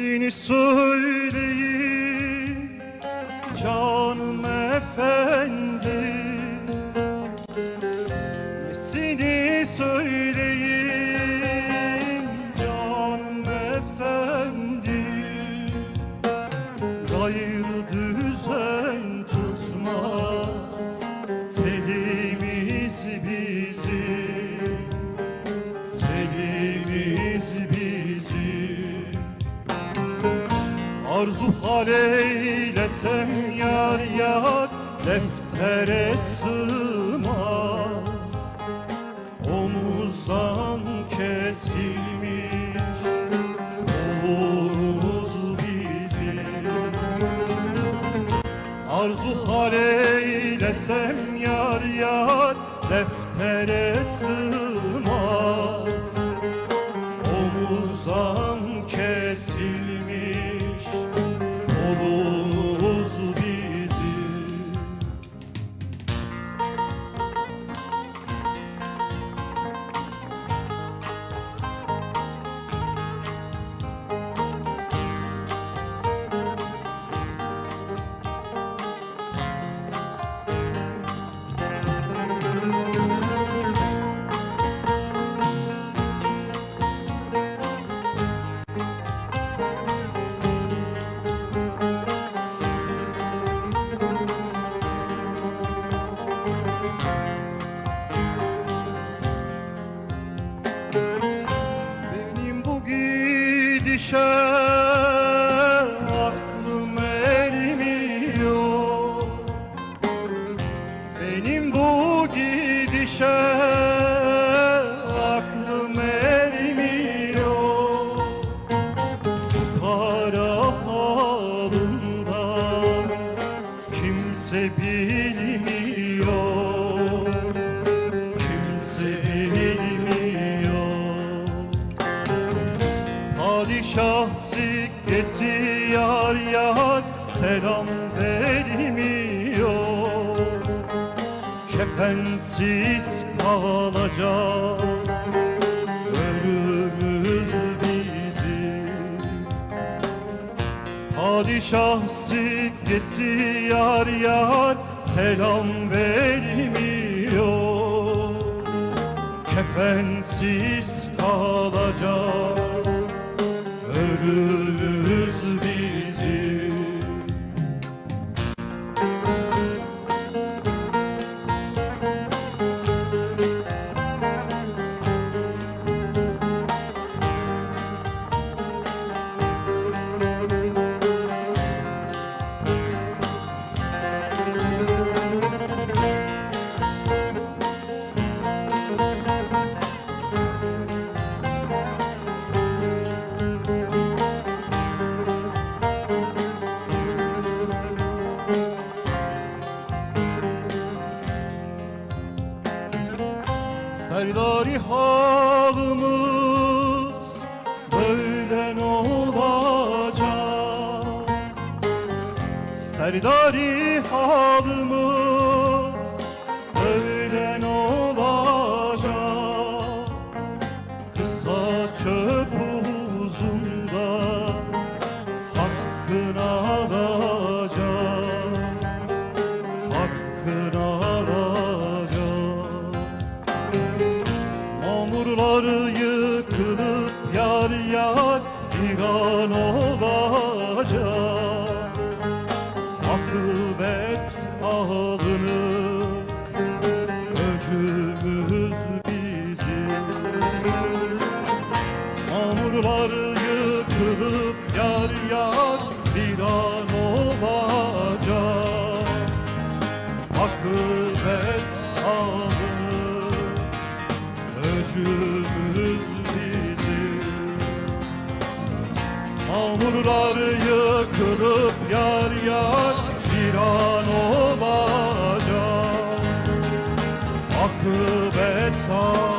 Nesini söyleyeyim canım efendi Arzu hal eylesem yar yar deftere sığmaz. Omuzdan kesilmiş omuz bizim. Arzu hal eylesem yar yar deftere Nation. Padişah sikkesi yar yar selam vermiyor. Kefensiz kalacak ölümüz bizim. Padişah sikkesi yar yar selam vermiyor. Kefensiz kalacak ölümüz Serdari halımız böyle ne olacak? Serdari halımız böyle Mamurları yıkılıp yar yar viran olacak Mamurlar yıkılıp yar yar bir an olacak. Akıbet alınır